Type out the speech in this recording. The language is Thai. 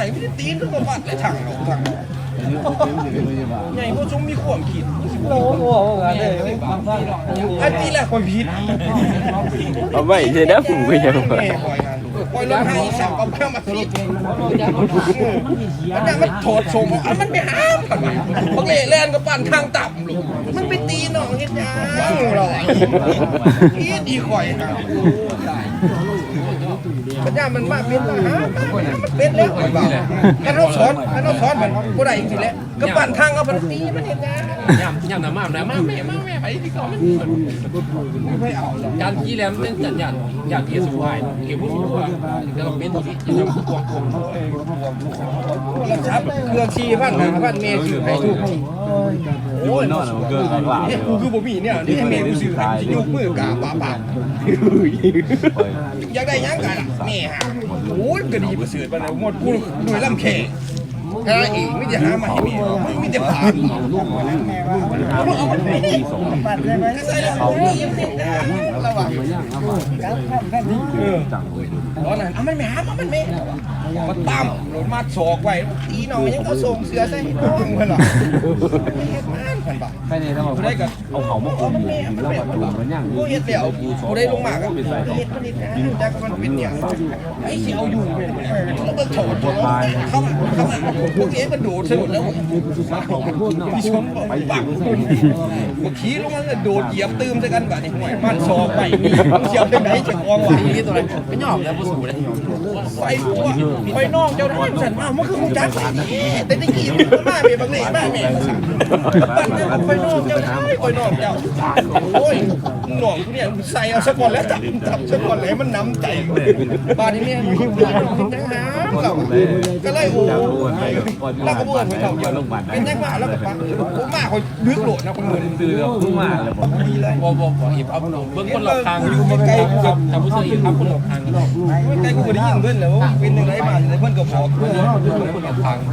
ายไม่ได้ตีนทุกบัดเลยถังเราถังใหญ่ผู้ชมมีควมคิดโอ้โหกันเลยอันนี้แหละความผิดเอาไว้ใช่นะผมก็ยังว่าแม่ปล่อยงานปล่อยรถให้สั่งเอาเครื่องมาติดมันยังมันโถดส่งอันมันไปห้ามพวกเล่แลนก็ปั่นทางต่ำลูกมันไปตีน้องเฮ็ดยังเราอีดีข่อยนะ ปัญญามันมากเป็นมาหามันเป็นแล้วไอ้บ่าวถ้เราสอนถ้าเราสอนมันบ่ได้จริงๆแล้วก็ปั่นทางเอาไปตีมันเฮ็ดยังยำยำน้ำมันน้ำมันแม่มาแม่ไปที่เขามันไม่เอาหรอกการกี้แล้วมันจัดยันอยากเกี่ยวสุภาพเกี่ยวผู้สูงอายุก็ต้องเป็นตัวที่จะต้องควบคุมเราชับเครื่องชีพันหาพันเมย์สื่อให้ถูกโอ้ยนอนมันเกินกันว่ากูคือบ่มีเนี่ยนี่แม่กูสื่อให้ยกมือกาปาปาอยากได้ยังกันล่ะแม่ฮะโอ้ยก็ดีบเสื่อปานนั้นหมดกูด้วยลำแข หาอีกไม่จะหามาให้แม่ไม่จะผ่านเอามันไปนี่ใส่แล้วเอาระวังเออตอนนั้นเอามันไม่หามันไม่มันตั้มรถมาศอกไว้ตีหน่อยยังเขาส่งเสือใส่น้องเพิ่นหรอพันบาทไปในระบบได้กับเอาเขามาคุมอยู่แล้วมาจุ่มมันย่างกูเฮ็ดแล้วกูได้ลงมากอะเฮ็ดมันนี่จักมันเป็นเนี่ยไอ้สิเอาอยู่แล้วมันโถดโถดเข้ามาเข้ามาพวกนี้มันโดดสนุกแล้วพี่ชมไปปักกูขี่ลงมาโดดเหยียบตื้มใส่กันบาดนี่ห่วยมันศอกไปนี่มันเสียวจังได๋จะกองไหวนี่ตัวอะไรไม่ยอมแล้วผู้สูงเลยไฟกูไฟนอกเจ้าน้อยสั่นมามันคือมึงจักแต่ตะกี้มันมาเมียบังเลยมาเมียมาสั่นไฟนอกเจ้าน้อยไฟนอกเจ้าโอ้ยหน่องกูเนี่ยใส่เอาสักก่อนแล้วจับจับสักก่อนแล้วมันน้ำใจบ้านนี้เนี่ยอยู่ที่บ้านเราเป็นจังหาเราก็เลยโอ้ยเราก็บ่นไปเท่าเดียวเป็นจังหวะแล้วก็ปังผมมาคนลึกโหลดนะคนเงินตื่นแล้วเพิ่งมาเลยผมดีเลยบอกบอกบอกอีกเอาเบื้องคนหลอกทางอยู่ใกล้ๆกับทำผู้ช่วยอีกครับคนหลอกทางได้ใกล้กูบ่ได้ยินเพิ่อนแล้วเป็นจังไดบ้านเพิ่อนก็บอกคนหลอกทางไป